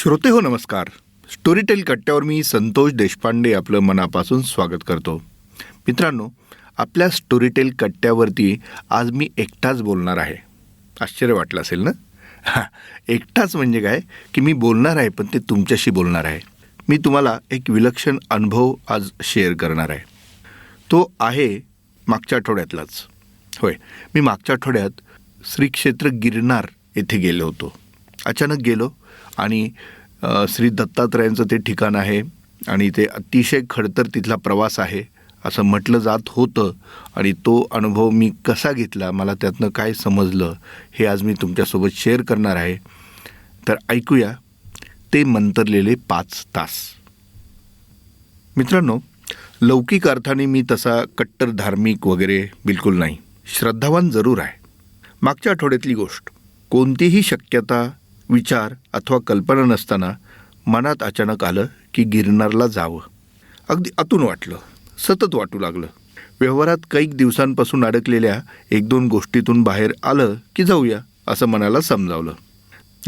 श्रोते हो नमस्कार. स्टोरीटेल कट्ट्यावर मी संतोष देशपांडे आपलं मनापासून स्वागत करतो. मित्रांनो आपल्या स्टोरीटेल कट्ट्यावरती आज मी एकटाच बोलणार आहे. आश्चर्य वाटलं असेल ना? हां एकटाच म्हणजे काय? की मी बोलणार आहे पण ते तुमच्याशी बोलणार आहे. मी तुम्हाला एक विलक्षण अनुभव आज शेअर करणार आहे. तो आहे मागच्या आठवड्यातलाच. होय मी मागच्या आठवड्यात श्री क्षेत्र गिरनार येथे गेलो होतो. अचानक गेलो आणि श्री दत्तात्रयांचं ते ठिकाण आहे आणि ते अतिशय खडतर तिथला प्रवास आहे असं म्हटलं जात होतं आणि तो अनुभव मी कसा घेतला मला त्यातनं काय समजलं हे आज मी तुमच्यासोबत शेअर करणार आहे. तर ऐकूया ते मंतरलेले पाच तास. मित्रांनो लौकिक अर्थाने मी तसा कट्टर धार्मिक वगैरे बिलकुल नाही. श्रद्धावान जरूर आहे. मागच्या आठवड्यातली गोष्ट कोणतीही शक्यता विचार अथवा कल्पना नसताना मनात अचानक आलं की गिरनारला जावं. अगदी आतून वाटलं. सतत वाटू लागलं. व्यवहारात कैक दिवसांपासून अडकलेल्या एक दोन गोष्टीतून बाहेर आलं की जाऊया असं मनाला समजावलं.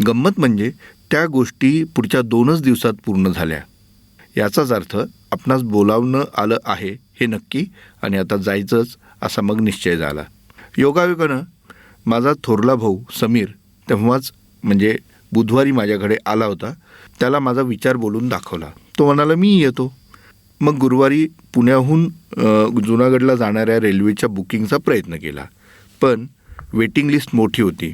गंमत म्हणजे त्या गोष्टी पुढच्या दोनच दिवसात पूर्ण झाल्या. याचाच अर्थ आपणास बोलावणं आलं आहे हे नक्की आणि आता जायचंच असा मग निश्चय झाला. योगायोगानं माझा थोरला भाऊ समीर तेव्हाच म्हणजे बुधवारी माझ्याकडे आला होता. त्याला माझा विचार बोलून दाखवला. तो म्हणाला मी येतो. मग गुरुवारी पुण्याहून जुनागडला जाणाऱ्या रेल्वेच्या बुकिंगचा प्रयत्न केला. पण वेटिंग लिस्ट मोठी होती.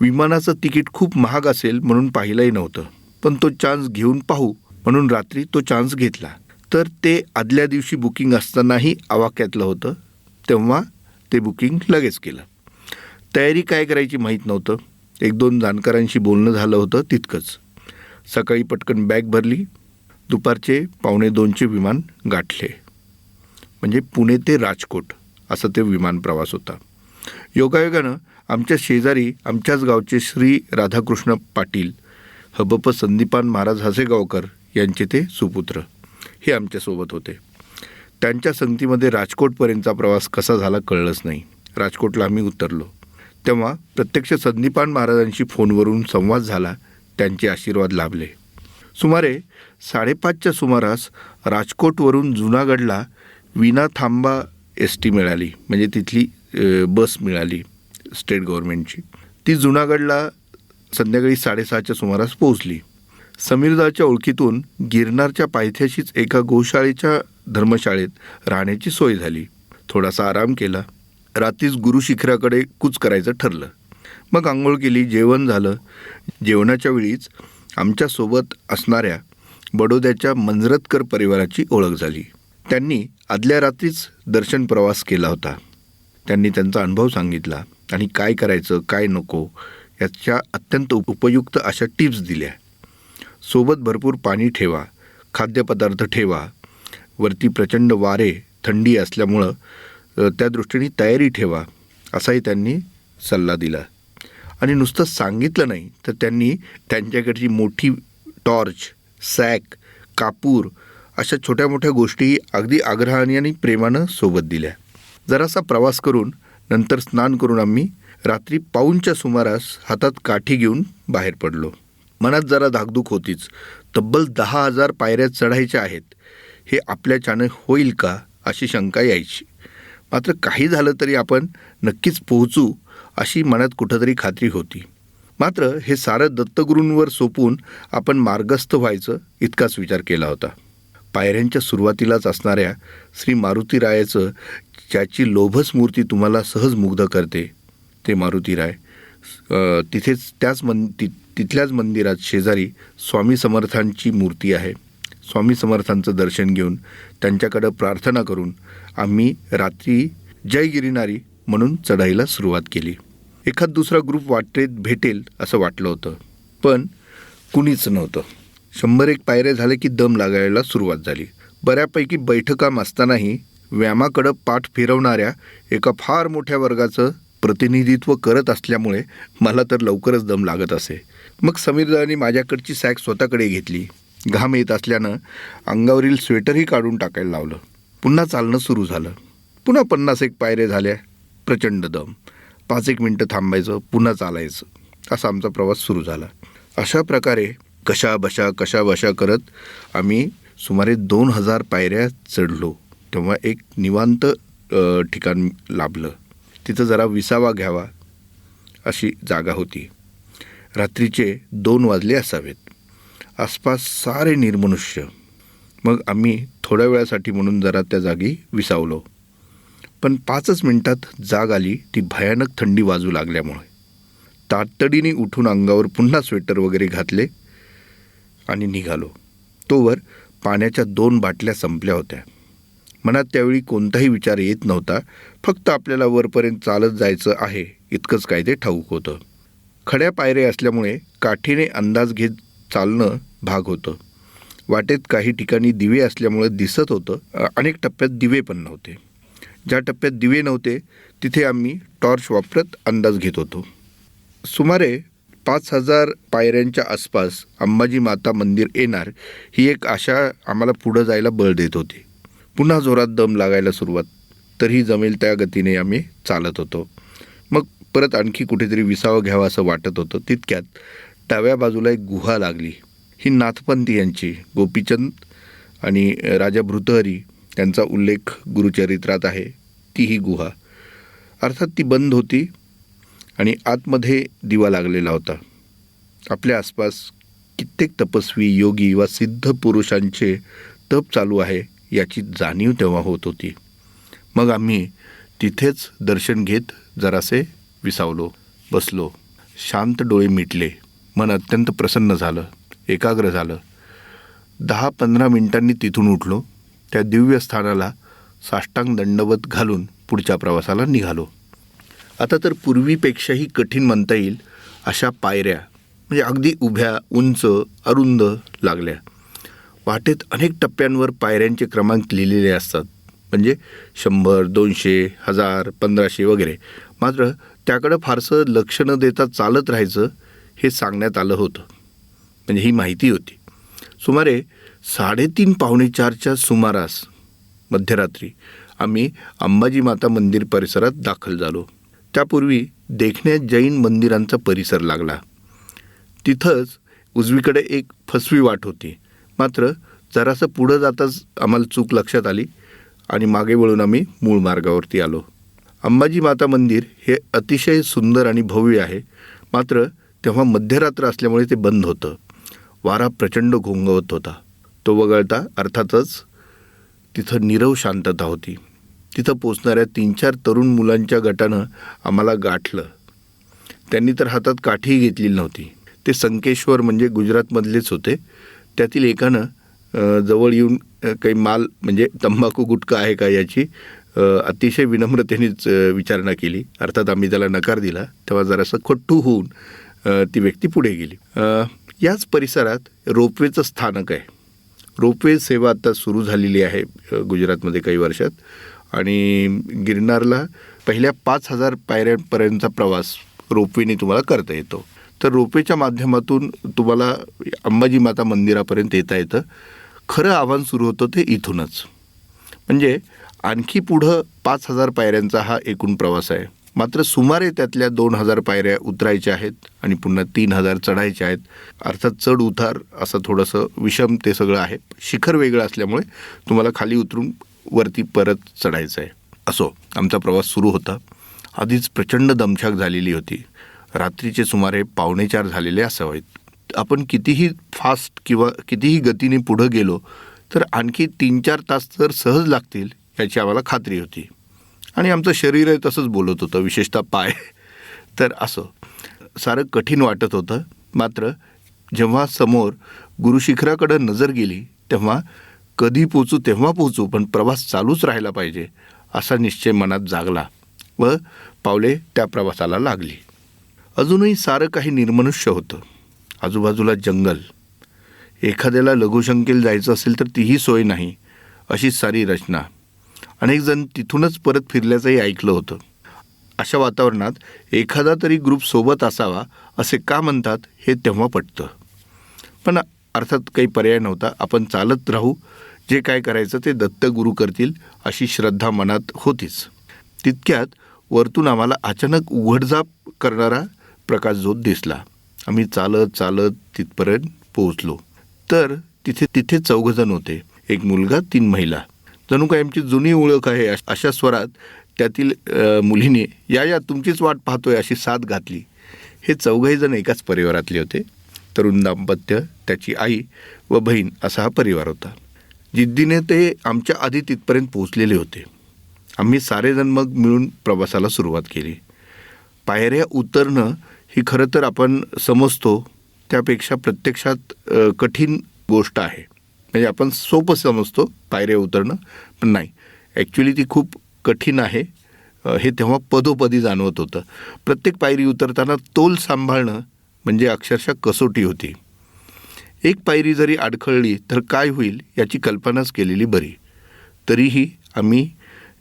विमानाचं तिकीट खूप महाग असेल म्हणून पाहिलंही नव्हतं. पण तो चान्स घेऊन पाहू म्हणून रात्री तो चान्स घेतला. तर ते आदल्या दिवशी बुकिंग असतानाही आवाक्यातलं होतं. तेव्हा ते बुकिंग लगेच केलं. तयारी काय करायची माहीत नव्हतं. एक दोन जाणकारांशी बोलणं झालं होतं तितकंच. सकाळी पटकन बॅग भरली दुपारचे पावणे दोनचे विमान गाठले. म्हणजे पुणे ते राजकोट असं ते विमान प्रवास होता. योगायोगानं आमच्या शेजारी आमच्याच गावचे श्री राधाकृष्ण पाटील हबप संदीपान महाराज हसेगावकर यांचे ते सुपुत्र हे आमच्यासोबत होते. त्यांच्या संगतीमध्ये राजकोटपर्यंतचा प्रवास कसा झाला कळलंच नाही. राजकोटला आम्ही उतरलो. तेव्हा प्रत्यक्ष संदीपान महाराजांशी फोनवरून संवाद झाला त्यांचे आशीर्वाद लाभले. सुमारे साडेपाचच्या सुमारास राजकोटवरून जुनागडला विना थांबा एस टी मिळाली म्हणजे तिथली बस मिळाली स्टेट गव्हर्मेंटची ती जुनागडला संध्याकाळी साडेसहाच्या सुमारास पोहोचली. समीरदाच्या ओळखीतून गिरनारच्या पायथ्याशीच एका गोशाळेच्या धर्मशाळेत राहण्याची सोय झाली. थोडासा आराम केला. रात्रीच गुरुशिखराकडे कूच करायचं ठरलं. मग आंघोळ केली जेवण झालं. जेवणाच्या वेळीच आमच्यासोबत असणाऱ्या बडोद्याच्या मंजरतकर परिवाराची ओळख झाली. त्यांनी आदल्या रात्रीच दर्शन प्रवास केला होता. त्यांनी त्यांचा अनुभव सांगितला आणि काय करायचं काय नको याच्या अत्यंत उपयुक्त अशा टिप्स दिल्या. सोबत भरपूर पाणी ठेवा खाद्यपदार्थ ठेवा. वरती प्रचंड वारे थंडी असल्यामुळं त्या दृष्टीने तयारी ठेवा असाही त्यांनी सल्ला दिला. आणि नुसतं सांगितलं नाही तर त्यांनी त्यांच्याकडची मोठी टॉर्च सॅक कापूर अशा छोट्या मोठ्या गोष्टी अगदी आग्रहाने आणि प्रेमानं सोबत दिल्या. जरासा प्रवास करून नंतर स्नान करून आम्ही रात्री पाऊनच्या सुमारास हातात काठी घेऊन बाहेर पडलो. मनात जरा धाकधूक होतीच. तब्बल दहा हजार पायऱ्या चढायच्या आहेत. हे आपल्याच्यानं होईल का अशी शंका यायची. मात्र काही झालं तरी आपण नक्कीच पोहोचू अशी मनात कुठंतरी खात्री होती. मात्र हे सारं दत्तगुरूंवर सोपून आपण मार्गस्थ व्हायचं इतकाच विचार केला होता. पायऱ्यांच्या सुरुवातीलाच असणाऱ्या श्री मारुतीरायाचं ज्याची लोभस मूर्ती तुम्हाला सहज मुग्ध करते ते मारुतीराय तिथेच त्याच मन ति तिथल्याच मंदिरात शेजारी स्वामी समर्थांची मूर्ती आहे. स्वामी समर्थांचं दर्शन घेऊन त्यांच्याकडं प्रार्थना करून आम्ही रात्री जय गिरिनारी म्हणून चढाईला सुरुवात केली. एखाद दुसरा ग्रुप वाटेत भेटेल असं वाटलं होतं पण कुणीच नव्हतं. शंभर एक पायऱ्या झाले की दम लागायला सुरुवात झाली. बऱ्यापैकी बैठकाम असतानाही व्यायामाकडं पाठ फिरवणाऱ्या एका फार मोठ्या वर्गाचं प्रतिनिधित्व करत असल्यामुळे मला तर लवकरच दम लागत असे. मग समीरदानी माझ्याकडची सॅक स्वतःकडे घेतली. घाम येत असल्यानं अंगावरील स्वेटरही काढून टाकायला लावलं. पुन्हा चालणं सुरू झालं. पुन्हा पन्नास एक पायऱ्या झाल्या. प्रचंड दम. पाच एक मिनटं थांबायचं पुन्हा चालायचं. असा आमचा प्रवास सुरू झाला. अशा प्रकारे कशा बशा कशा बशा करत आम्ही सुमारे दोन हजार पायऱ्या चढलो. तेव्हा एक निवांत ठिकाण लाभलं. तिथं जरा विसावा घ्यावा अशी जागा होती. रात्रीचे दोन वाजले असावेत. आसपास सारे निर्मनुष्य मग आम्ही थोड्या वेळासाठी म्हणून जरा त्या जागी विसावलो. पण पाचच मिनिटात जाग आली ती भयानक थंडी वाजू लागल्यामुळे. तातडीने उठून अंगावर पुन्हा स्वेटर वगैरे घातले आणि निघालो. तोवर पाण्याच्या दोन बाटल्या संपल्या होत्या. मनात त्यावेळी कोणताही विचार येत नव्हता. फक्त आपल्याला वरपर्यंत चालत जायचं आहे इतकंच काय ते ठाऊक होतं. खड्या पायऱ्या असल्यामुळे काठीने अंदाज घेत चालणं भाग होतं. वाटेत काही ठिकाणी दिवे असल्यामुळे दिसत होतं. अनेक टप्प्यात दिवे पण नव्हते. ज्या टप्प्यात दिवे नव्हते तिथे आम्ही टॉर्च वापरत अंदाज घेत होतो. सुमारे पाच हजार पायऱ्यांच्या आसपास अंबाजी माता मंदिर येणार ही एक आशा आम्हाला पुढं जायला बळ देत होती. पुन्हा जोरात दम लागायला सुरुवात तरीही जमेल त्या गतीने आम्ही चालत होतो. मग परत आणखी कुठेतरी विसावं घ्यावं असं वाटत होतं तितक्यात डाव्या बाजूला एक गुहा लागली. ही नाथपंथी यांची गोपीचंद आणि राजा भृतहरी यांचा उल्लेख गुरुचरित्रात आहे. ती ही गुहा. अर्थात ती बंद होती आणि आतमध्ये दिवा लागलेला होता. आपल्या आसपास कित्येक तपस्वी योगी वा सिद्ध पुरुषांचे तप चालू आहे याची जाणीव तेव्हा होत होती. मग आम्ही तिथेच दर्शन घेत जरासे विसावलो बसलो. शांत डोळे मिटले. मन अत्यंत प्रसन्न झालं. एकाग्र झालं. दहा पंधरा मिनिटांनी तिथून उठलो. त्या दिव्य स्थानाला साष्टांग दंडवत घालून पुढच्या प्रवासाला निघालो. आता तर पूर्वीपेक्षाही कठीण म्हणता येईल अशा पायऱ्या म्हणजे अगदी उभ्या उंच अरुंद लागल्या. वाटेत अनेक टप्प्यांवर पायऱ्यांचे क्रमांक लिहिलेले असतात. म्हणजे शंभर दोनशे हजार पंधराशे वगैरे. मात्र त्याकडं फारसं लक्ष न देता चालत राहायचं हे सांगण्यात आलं होतं. म्हणजे ही माहिती होती. सुमारे साडेतीन पावणे चारच्या सुमारास मध्यरात्री आम्ही अंबाजी माता मंदिर परिसरात दाखल झालो. त्यापूर्वी देखण्यात जैन मंदिरांचा परिसर लागला. तिथंच उजवीकडे एक फसवी वाट होती. मात्र जरासं पुढं जाताच आम्हाला चूक लक्षात आली आणि मागे वळून आम्ही मूळ मार्गावरती आलो. अंबाजी माता मंदिर हे अतिशय सुंदर आणि भव्य आहे. मात्र तेव्हा मध्यरात्र असल्यामुळे ते बंद होतं. वारा प्रचंड घोंगवत होता. तो वगळता अर्थातच तिथं निरव शांतता होती. तिथं पोचणाऱ्या तीन चार तरुण मुलांच्या गटानं आम्हाला गाठलं. त्यांनी तर हातात काठीही घेतलेली नव्हती. ते संकेश्वर म्हणजे गुजरातमधलेच होते. त्यातील एकानं जवळ येऊन काही माल म्हणजे तंबाखू गुटखा आहे का याची अतिशय विनम्रतेनेच विचारणा केली. अर्थात आम्ही त्याला नकार दिला. तेव्हा जरासं खट्टू होऊन ती व्यक्ती पुढे गेली. याच परिसरात रोपवेचं स्थानक आहे. रोपवे सेवा आता सुरू झालेली आहे गुजरातमध्ये काही वर्षात. आणि गिरनारला पहिल्या पाच हजार पायऱ्यांपर्यंतचा प्रवास रोपवेने तुम्हाला करता येतो. तर रोपवेच्या माध्यमातून तुम्हाला अंबाजी माता मंदिरापर्यंत येता येतं. खरं आव्हान सुरू होतं ते इथूनच. म्हणजे आणखी पुढं पाच हजार पायऱ्यांचा हा एकूण प्रवास आहे. मात्र सुमारे त्यातल्या दोन हजार पायऱ्या उतरायच्या आहेत आणि पुन्हा तीन हजार चढायच्या आहेत. अर्थात चढ उतार असं थोडंसं विषम ते सगळं आहे. शिखर वेगळं असल्यामुळे तुम्हाला खाली उतरून वरती परत चढायचं आहे. असो आमचा प्रवास सुरू होता. आधीच प्रचंड दमछाक झालेली होती. रात्रीचे सुमारे पावणेचार झालेले असावेत. आपण कितीही फास्ट किंवा कितीही गतीने पुढं गेलो तर आणखी तीन चार तास तर सहज लागतील याची आम्हाला खात्री होती. आणि आमचं शरीर आहे तसंच बोलत होतं विशेषतः पाय. तर असं. सारं कठीण वाटत होतं. मात्र जेव्हा समोर गुरुशिखराकडं नजर गेली तेव्हा कधी पोचू तेव्हा पोचू पण प्रवास चालूच राहायला पाहिजे असा निश्चय मनात जागला व पावले त्या प्रवासाला लागली. अजूनही सारं काही निर्मनुष्य होतं. आजूबाजूला जंगल. एखाद्याला लघुशंकेल जायचं असेल तर तीही सोय नाही अशी सारी रचना. अनेक जण तिथूनच परत फिरल्याचंही ऐकलं होतं. अशा वातावरणात एखादा तरी ग्रुप सोबत असावा असे का म्हणतात हे तेव्हा पटतं. पण अर्थात काही पर्याय नव्हता आपण चालत राहू जे काय करायचं ते दत्त गुरु करतील अशी श्रद्धा मनात होतीच. तितक्यात वरतून आम्हाला अचानक उघडझाप करणारा प्रकाशझोत दिसला. आम्ही चालत चालत तिथपर्यंत पोहोचलो. तर तिथे तिथे चौघजण होते. एक मुलगा तीन महिला. जणू काय आमची जुनी ओळख आहे अश- अशा स्वरात त्यातील मुलीने या या तुमचीच वाट पाहतोय अशी साथ घातली. हे चौघही जण एकाच परिवारातले होते. तरुण दाम्पत्य त्याची आई व बहीण असा हा परिवार होता. जिद्दीने ते आमच्या आधी तिथपर्यंत पोहोचलेले होते. आम्ही सारेजण मग मिळून प्रवासाला सुरुवात केली. पायऱ्या उतरणं ही खरं तर आपण समजतो त्यापेक्षा प्रत्यक्षात कठीण गोष्ट आहे. म्हणजे आपण सोपं समजतो पायऱ्या उतरणं पण नाही. ॲक्च्युली ती खूप कठीण आहे. हे तेव्हा पदोपदी जाणवत होतं. प्रत्येक पायरी उतरताना तोल सांभाळणं म्हणजे अक्षरशः कसोटी होती. एक पायरी जरी अडखळली तर काय होईल याची कल्पनाच केलेली बरी. तरीही आम्ही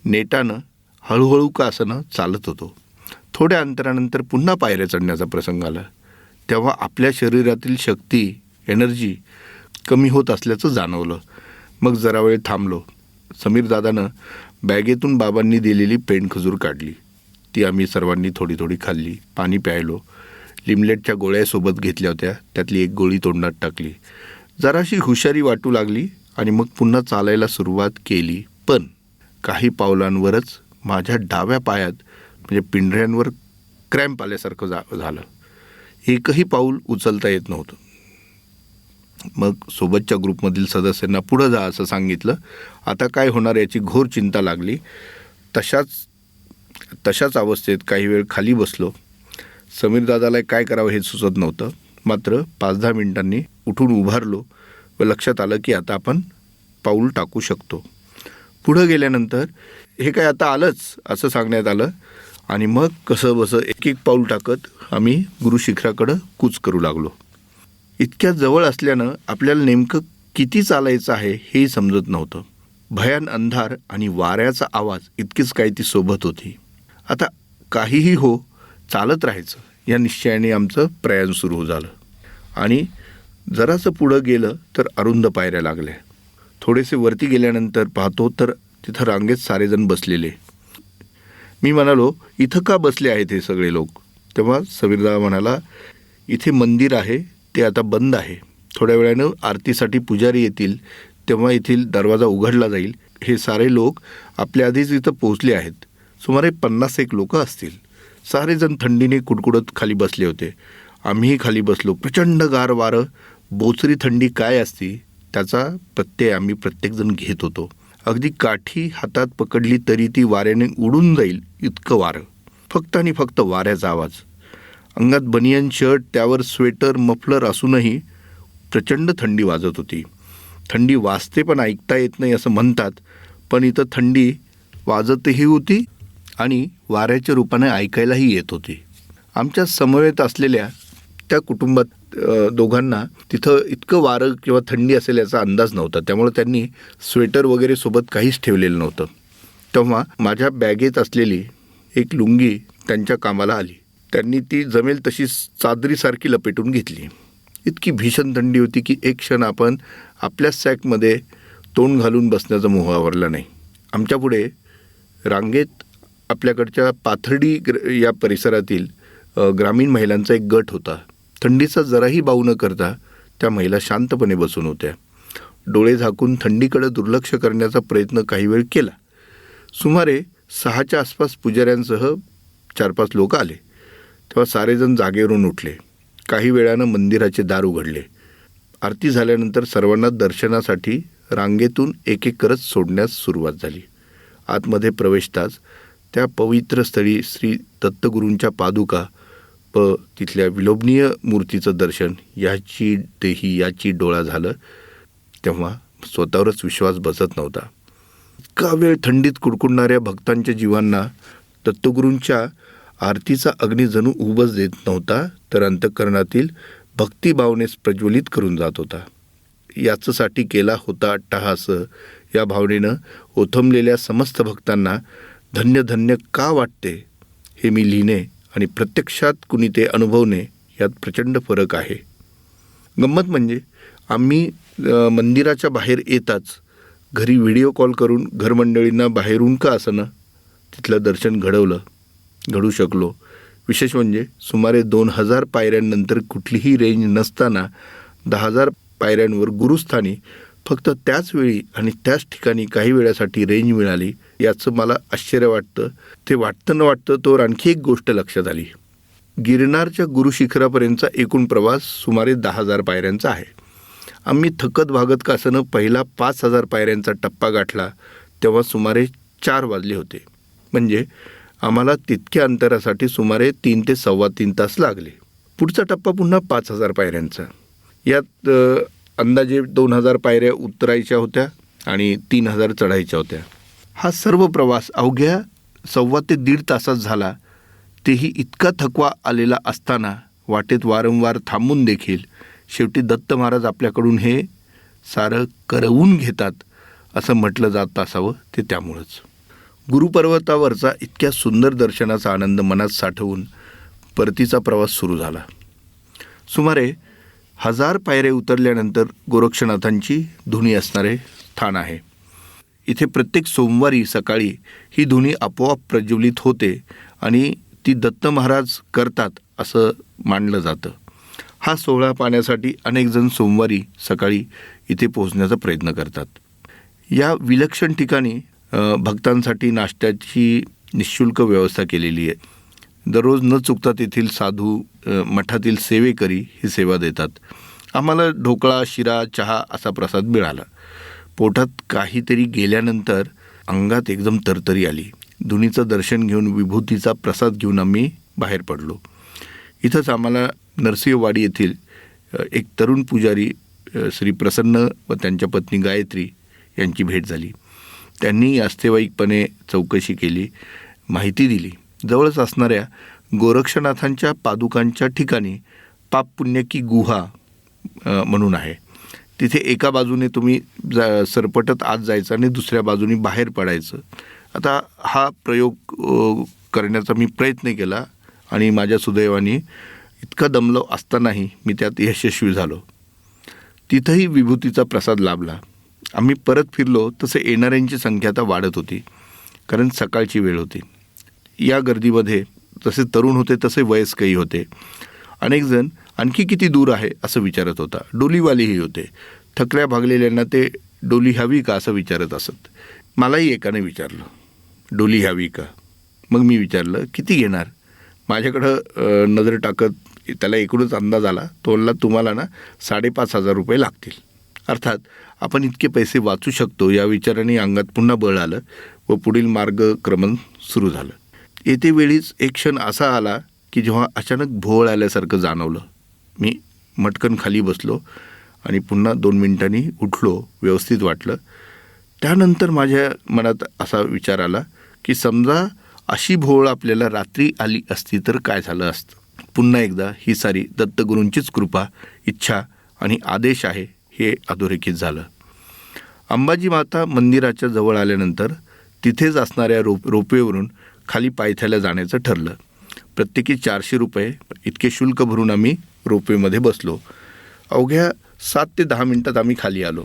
नेटानं हळूहळू का असणं चालत होतो. थोड्या अंतरानंतर पुन्हा पायऱ्या चढण्याचा प्रसंग आला. तेव्हा आपल्या शरीरातील शक्ती एनर्जी कमी होत असल्याचं जाणवलं. मग जरा वेळ थांबलो. समीर दादानं बॅगेतून बाबांनी दिलेली पेंड खजूर काढली. ती आम्ही सर्वांनी थोडी थोडी खाल्ली पाणी प्यायलो. लिमलेटच्या गोळ्यासोबत घेतल्या होत्या त्यातली एक गोळी तोंडात टाकली. जराशी हुशारी वाटू लागली आणि मग पुन्हा चालायला सुरुवात केली. पण काही पावलांवरच माझ्या डाव्या पायात म्हणजे पिंढऱ्यांवर क्रॅम्प आल्यासारखं जा झालं. एकही पाऊल उचलता येत नव्हतं. मग सोबतच्या ग्रुपमधील सदस्यांना पुढं जा असं सांगितलं. आता काय होणार याची घोर चिंता लागली. तशाच तशाच अवस्थेत काही वेळ खाली बसलो. समीरदादाला काय करावं हे सुचत नव्हतं. मात्र पाच दहा मिनिटांनी उठून उभारलो व लक्षात आलं की आता आपण पाऊल टाकू शकतो. पुढं गेल्यानंतर हे काय आता आलंच असं सांगण्यात आलं आणि मग कसं बसं एक एक पाऊल टाकत आम्ही गुरुशिखराकडं कूच करू लागलो. इतक्या जवळ असल्यानं आपल्याला नेमकं किती चालायचं आहे हेही समजत नव्हतं. भयान अंधार आणि वाऱ्याचा आवाज इतकीच काही ती सोबत होती. आता काहीही हो चालत राहायचं या निश्चयाने आमचं प्रयाण सुरू झालं. आणि जरासं पुढं गेलं तर अरुंद पायऱ्या लागल्या. थोडेसे वरती गेल्यानंतर पाहतो तर तिथं रांगेत सारेजण बसलेले. मी म्हणालो इथं का बसले आहेत हे सगळे लोक? तेव्हा समीरदा म्हणाला इथे मंदिर आहे ते आता बंद आहे. थोड्या वेळानं आरतीसाठी पुजारी येतील तेव्हा येथील दरवाजा उघडला जाईल. हे सारे लोक आपल्या आधीच इथं पोहोचले आहेत. सुमारे पन्नास एक लोक असतील. सारेजण थंडीने कुडकुडत खाली बसले होते. आम्हीही खाली बसलो. प्रचंड गार वारं. बोचरी थंडी काय असती त्याचा प्रत्यय आम्ही प्रत्येकजण घेत होतो. अगदी काठी हातात पकडली तरी ती वाऱ्याने उडून जाईल इतकं वारं. फक्त आणि फक्त वाऱ्याचा आवाज. अंगात बनियन शर्ट त्यावर स्वेटर मफलर असूनही प्रचंड थंडी वाजत होती. थंडी वाजते पण ऐकता येत नाही असं म्हणतात पण इथं थंडी वाजतही होती आणि वाऱ्याच्या रूपाने ऐकायलाही येत होती. आमच्या समवेत असलेल्या त्या कुटुंबात दोघांना तिथं इतकं वारं किंवा थंडी असेल याचा अंदाज नव्हता. त्यामुळे त्यांनी स्वेटर वगैरे सोबत काहीच ठेवलेलं नव्हतं. तेव्हा माझ्या बॅगेत असलेली एक लुंगी त्यांच्या कामाला आली. त्यांनी ती जमेल तशी चादरीसारखी लपेटून घेतली. इतकी भीषण थंडी होती की एक क्षण आपण आपल्या सॅकमध्ये तोंड घालून बसण्याचा मोह आवरला नाही. आमच्यापुढे रांगेत आपल्याकडच्या पाथर्डी ग्र या परिसरातील ग्रामीण महिलांचा एक गट होता. थंडीचा जराही बाऊ न करता त्या महिला शांतपणे बसून होत्या. डोळे झाकून थंडीकडे दुर्लक्ष करण्याचा प्रयत्न काही वेळ केला. सुमारे सहाच्या आसपास पुजाऱ्यांसह चार पाच लोक आले. तेव्हा सारेजण जागेवरून उठले. काही वेळानं मंदिराचे दार उघडले. आरती झाल्यानंतर सर्वांना दर्शनासाठी रांगेतून एक एक करत सोडण्यास सुरुवात झाली. आतमध्ये प्रवेशताच त्या पवित्र स्थळी श्री दत्तगुरूंच्या पादुका व तिथल्या विलोभनीय मूर्तीचं दर्शन याची देही याची डोळा झालं तेव्हा स्वतःवरच विश्वास बसत नव्हता. इतका वेळ थंडीत कुडकुडणाऱ्या भक्तांच्या जीवांना दत्तगुरूंच्या आरतीचा अग्नी जणू उबच देत नव्हता तर अंतःकरणातील भक्तिभावनेस प्रज्वलित करून जात होता. याचसाठी केला होता अट्टहास. या भावनेनं ओथंबलेल्या समस्त भक्तांना धन्य धन्य का वाटते हे मी लिहिणे आणि प्रत्यक्षात कुणी ते अनुभवणे यात प्रचंड फरक आहे. गंमत म्हणजे आम्ही मंदिराच्या बाहेर येताच घरी व्हिडिओ कॉल करून घरमंडळींना बाहेरून का असं तिथलं दर्शन घडवलं. घडू शकलो. विशेष म्हणजे सुमारे दोन हजार पायऱ्यांनंतर कुठलीही रेंज नसताना दहा हजार पायऱ्यांवर गुरुस्थानी फक्त त्याच वेळी आणि त्याच ठिकाणी काही वेळासाठी रेंज मिळाली याचं मला आश्चर्य वाटतं. ते वाटतं न वाटतं तोवर आणखी एक गोष्ट लक्षात आली. गिरनारच्या गुरुशिखरापर्यंतचा एकूण प्रवास सुमारे दहा हजार पायऱ्यांचा आहे. आम्ही थकत भागत कासनं पहिला पाच हजार पायऱ्यांचा टप्पा गाठला तेव्हा सुमारे चार वाजले होते. म्हणजे आम्हाला तितक्या अंतरासाठी सुमारे तीन ते सव्वा तीन तास लागले. पुढचा टप्पा पुन्हा पाच हजार पायऱ्यांचा. यात अंदाजे दोन हजार पायऱ्या उतरायच्या होत्या आणि तीन हजार चढायच्या होत्या. हा सर्व प्रवास अवघ्या सव्वा ते दीड तासात झाला. तेही इतका थकवा आलेला असताना वाटेत वारंवार थांबून देखील शेवटी दत्त महाराज आपल्याकडून हे सारं करवून घेतात असं म्हटलं जात असावं ते त्यामुळंच. गुरुपर्वतावरचा इतक्या सुंदर दर्शनाचा आनंद मनात साठवून परतीचा प्रवास सुरू झाला. सुमारे हजार पायरे उतरल्यानंतर गोरक्षनाथांची धुनी असणारे स्थान आहे. इथे प्रत्येक सोमवारी सकाळी ही धुनी आपोआप प्रज्वलित होते आणि ती दत्त महाराज करतात असं मानलं जातं. हा सोहळा पाहण्यासाठी अनेकजण सोमवारी सकाळी इथे पोहोचण्याचा प्रयत्न करतात. या विलक्षण ठिकाणी भक्तांसाठी नाश्त्याची निशुल्क व्यवस्था केलेली आहे. दररोज न चुकता तेथील साधू मठातील सेवेकरी ही सेवा देतात. आम्हाला ढोकळा शिरा चहा असा प्रसाद मिळाला. पोटात काहीतरी गेल्यानंतर अंगात एकदम तरतरी आली. धुनीचं दर्शन घेऊन विभूतीचा प्रसाद घेऊन आम्ही बाहेर पडलो. इथंच आम्हाला नरसिंहवाडी येथील एक तरुण पुजारी श्री प्रसन्न व त्यांच्या पत्नी गायत्री यांची भेट झाली. त्यांनी आस्थेवाईकपणे चौकशी केली माहिती दिली. जवळच असणाऱ्या गोरक्षनाथांच्या पादुकांच्या ठिकाणी पाप पुण्य की गुहा म्हणून आहे. तिथे एका बाजूने तुम्ही जा सरपटत आत जायचं आणि दुसऱ्या बाजूने बाहेर पडायचं. आता हा प्रयोग करण्याचा मी प्रयत्न केला आणि माझ्या सुदैवाने इतका दमलो असतानाही मी त्यात यशस्वी झालो. तिथंही विभूतीचा प्रसाद लाभला. आम्ही परत फिरलो तसे येणाऱ्यांची संख्या आता वाढत होती कारण सकाळची वेळ होती. या गर्दीमध्ये जसे तरुण होते तसे वयस्कही होते. अनेकजण आणखी किती दूर आहे असं विचारत होता. डोलीवालेही होते. थकल्या भागलेल्यांना ते डोली हवी का असं विचारत असत. मलाही एकाने विचारलं डोली हवी का? मग मी विचारलं किती घेणार? माझ्याकडं नजर टाकत त्याला एकूणच अंदाज आला तो म्हणला तुम्हाला ना साडेपाच हजार रुपये लागतील. अर्थात आपण इतके पैसे वाचू शकतो या विचाराने अंगात पुन्हा बळ आलं व पुढील मार्गक्रमण सुरू झालं. येते वेळीच एक क्षण असा आला की जेव्हा अचानक भोवळ आल्यासारखं जाणवलं. मी मटकन खाली बसलो आणि पुन्हा दोन मिनिटांनी उठलो व्यवस्थित वाटलं. त्यानंतर माझ्या मनात असा विचार आला की समजा अशी भोवळ आपल्याला रात्री आली असती तर काय झालं असतं? पुन्हा एकदा ही सारी दत्तगुरूंचीच कृपा इच्छा आणि आदेश आहे हे अधोरेखित झालं. अंबाजी माता मंदिराच्या जवळ आल्यानंतर तिथेच असणाऱ्या रोप रोपवेवरून खाली पायथ्याला जाण्याचं ठरलं. प्रत्येकी चारशे रुपये इतके शुल्क भरून आम्ही रोपवेमध्ये बसलो. अवघ्या सात ते दहा मिनटात आम्ही खाली आलो.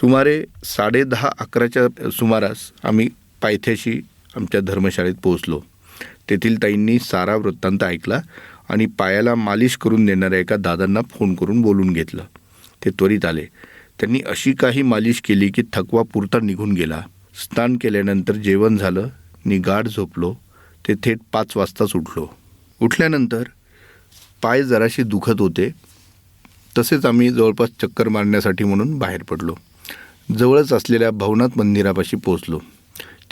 सुमारे साडे दहा अकराच्या सुमारास आम्ही पायथ्याशी आमच्या धर्मशाळेत पोहोचलो. तेथील ताईंनी सारा वृत्तांत ऐकला आणि पायाला मालिश करून देणाऱ्या एका दादांना फोन करून बोलून घेतलं. ते त्वरित आले. त्यांनी अशी काही मालिश केली की थकवा पुरता निघून गेला. स्नान केल्यानंतर जेवण झालं नि गाढ झोपलो ते थेट पाच वाजताच उठलो. उठल्यानंतर पाय जराशी दुखत होते तसेच आम्ही जवळपास चक्कर मारण्यासाठी म्हणून बाहेर पडलो. जवळच असलेल्या भवनाथ मंदिरापाशी पोहोचलो.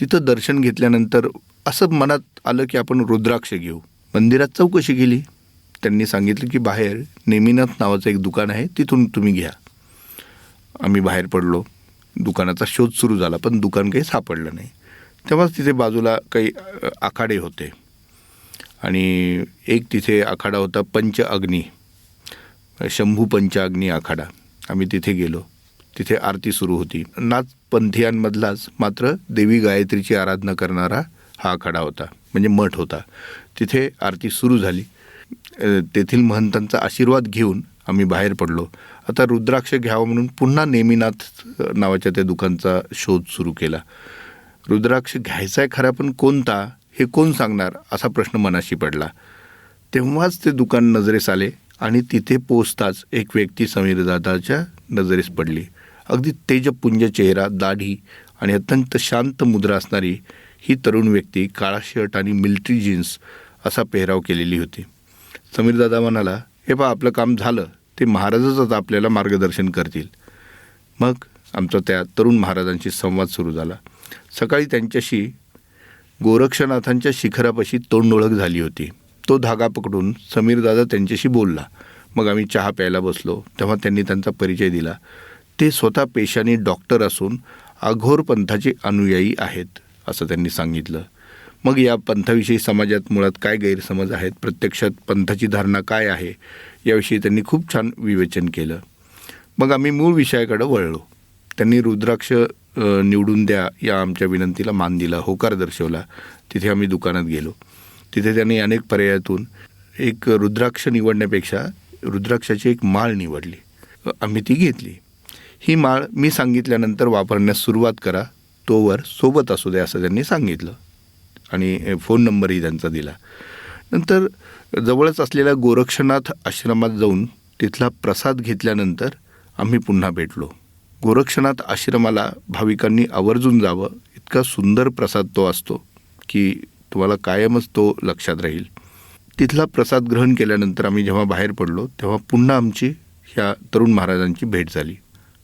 तिथं दर्शन घेतल्यानंतर असं मनात आलं की आपण रुद्राक्ष घेऊ. मंदिरात चौकशी केली. त्यांनी सांगितलं की बाहेर नेमिनाथ नावाचं एक दुकान आहे तिथून तुम्ही घ्या. आम्ही बाहेर पडलो. दुकानाचा शोध सुरू झाला पण दुकान काही सापडलं नाही. तेव्हाच तिथे बाजूला काही आखाडे होते. आणि एक तिथे आखाडा होता पंच अग्नी. शंभू पंच अग्नी आखाडा. आम्ही तिथे गेलो. तिथे आरती सुरू होती. नाच पंथियांमधलाच मात्र देवी गायत्रीची आराधना करणारा हा आखाडा होता. म्हणजे मठ होता. तिथे आरती सुरू झाली. तेथील महंतांचा आशीर्वाद घेऊन आम्ही बाहेर पडलो. आता रुद्राक्ष घ्यावं म्हणून पुन्हा नेमिनाथ नावाच्या त्या दुकानचा शोध सुरू केला. रुद्राक्ष घ्यायचा आहे खरा पण कोणता हे कोण सांगणार असा प्रश्न मनाशी पडला. तेव्हाच ते दुकान नजरेस आले आणि तिथे पोचताच एक व्यक्ती समीरदादाच्या नजरेस पडली. अगदी तेजपुंज चेहरा दाढी आणि अत्यंत शांत मुद्रा असणारी ही तरुण व्यक्ती काळा शर्ट आणि मिल्ट्री जीन्स असा पेहराव केलेली होती. समीरदादा म्हणाला हे पहा आपलं काम झालं. ते महाराजच आता आपल्याला मार्गदर्शन करतील. मग आमचा त्या तरुण महाराजांशी संवाद सुरू झाला. सकाळी त्यांच्याशी गोरक्षनाथांच्या शिखरापाशी तोंडओळख झाली होती. तो धागा पकडून समीरदादा त्यांच्याशी बोलला. मग आम्ही चहा प्यायला बसलो. तेव्हा त्यांनी त्यांचा परिचय दिला. ते स्वतः पेशाने डॉक्टर असून अघोर पंथाचे अनुयायी आहेत असं त्यांनी सांगितलं. मग या पंथाविषयी समाजात मुळात काय गैरसमज आहेत? प्रत्यक्षात पंथाची धारणा काय आहे? याविषयी त्यांनी खूप छान विवेचन केलं. मग आम्ही मूळ विषयाकडे वळलो. त्यांनी रुद्राक्ष निवडून द्या या आमच्या विनंतीला मान दिला होकार दर्शवला. तिथे आम्ही दुकानात गेलो. तिथे त्यांनी अनेक पर्यायातून एक रुद्राक्ष निवडण्यापेक्षा रुद्राक्षाची एक माळ निवडली. आम्ही ती घेतली. ही माळ मी सांगितल्यानंतर वापरण्यास सुरुवात करा तोवर सोबत असू द्या असं त्यांनी सांगितलं. आणि फोन नंबरही त्यांचा दिला. नंतर जवळच असलेल्या गोरक्षनाथ आश्रमात जाऊन तिथला प्रसाद घेतल्यानंतर आम्ही पुन्हा भेटलो. गोरक्षनाथ आश्रमाला भाविकांनी आवर्जून जावं इतका सुंदर प्रसाद तो असतो की तुम्हाला कायमच तो लक्षात राहील. तिथला प्रसाद ग्रहण केल्यानंतर आम्ही जेव्हा बाहेर पडलो तेव्हा पुन्हा आमची ह्या तरुण महाराजांची भेट झाली.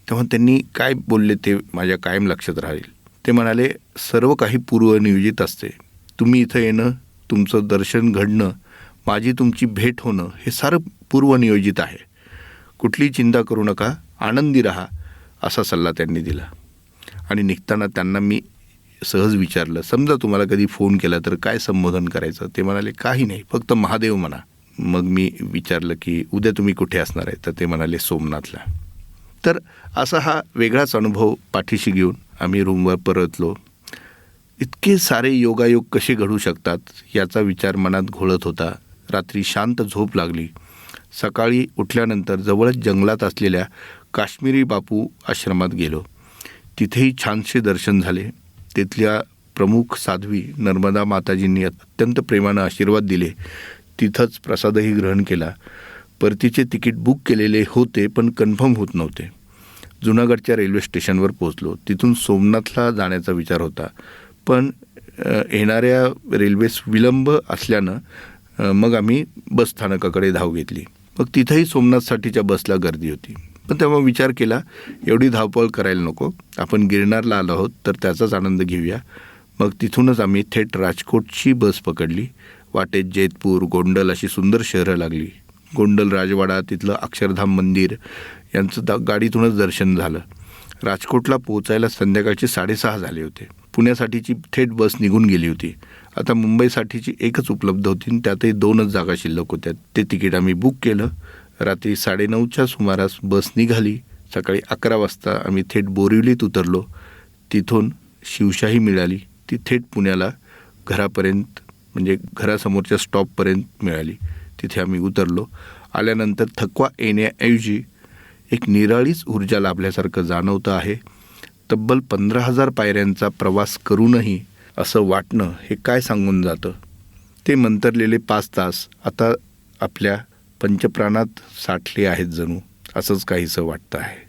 तेव्हा त्यांनी काय बोलले ते माझ्या कायम लक्षात राहील. ते म्हणाले सर्व काही पूर्वनियोजित असते. तुम्ही इथं येणं तुमचं दर्शन घडणं माझी तुमची भेट होणं हे सारं पूर्वनियोजित आहे. कुठलीही चिंता करू नका आनंदी राहा असा सल्ला त्यांनी दिला. आणि निघताना त्यांना मी सहज विचारलं समजा तुम्हाला कधी फोन केला तर काय संबोधन करायचं? ते म्हणाले काही नाही फक्त महादेव म्हणा. मग मी विचारलं की उद्या तुम्ही कुठे असणार आहे? तर ते म्हणाले सोमनाथला. तर असा हा वेगळाच अनुभव पाठीशी घेऊन आम्ही रूमवर परतलो. इतके सारे योगायोग कसे घडू शकतात याचा विचार मनात घोळत होता. रात्री शांत झोप लागली. सकाळी उठल्यानंतर जवळच जंगलात असलेल्या काश्मीरी बापू आश्रमात गेलो. तिथेही छानसे दर्शन झाले. तिथल्या प्रमुख साध्वी नर्मदा माताजींनी अत्यंत प्रेमानं आशीर्वाद दिले. तिथंच प्रसादही ग्रहण केला. परतीचे तिकीट बुक केलेले होते पण कन्फर्म होत नव्हते. जुनागडच्या रेल्वे स्टेशनवर पोहोचलो. तिथून सोमनाथला जाण्याचा विचार होता. पण येणाऱ्या रेल्वेस विलंब असल्यानं मग आम्ही बस स्थानकाकडे धाव घेतली. मग तिथंही सोमनाथसाठीच्या बसला गर्दी होती. पण तेव्हा विचार केला एवढी धावपळ करायला नको. आपण गिरनारला आलो आहोत तर त्याचाच आनंद घेऊया. मग तिथूनच आम्ही थेट राजकोटची बस पकडली. वाटेत जैतपूर गोंडल अशी सुंदर शहरं लागली. गोंडल राजवाडा तिथलं अक्षरधाम मंदिर यांचं दा गाडीतूनच दर्शन झालं. राजकोटला पोहोचायला संध्याकाळचे साडेसहा झाले होते. पुण्यासाठीची थेट बस निघून गेली होती. आता मुंबईसाठीची एकच उपलब्ध होती आणि त्यातही दोनच जागा शिल्लक होत्या. ते तिकीट आम्ही बुक केलं. रात्री साडेनऊच्या सुमारास बस निघाली. सकाळी अकरा वाजता आम्ही थेट बोरिवलीत उतरलो. तिथून शिवशाही मिळाली. ती थेट पुण्याला घरापर्यंत म्हणजे घरासमोरच्या स्टॉपपर्यंत मिळाली. तिथे आम्ही उतरलो. आल्यानंतर थकवा येण्याऐवजी एक निराळीच ऊर्जा लाभल्यासारखं जाणवतं आहे. तब्बल पंधरा हजार पायऱ्यांचा प्रवास करूनही असं वाटणं हे काय सांगून जातं? ते मंतरलेले पाच तास आता आपल्या पंचप्राणात साठले आहेत जणू असंच काहीसं वाटतं आहे.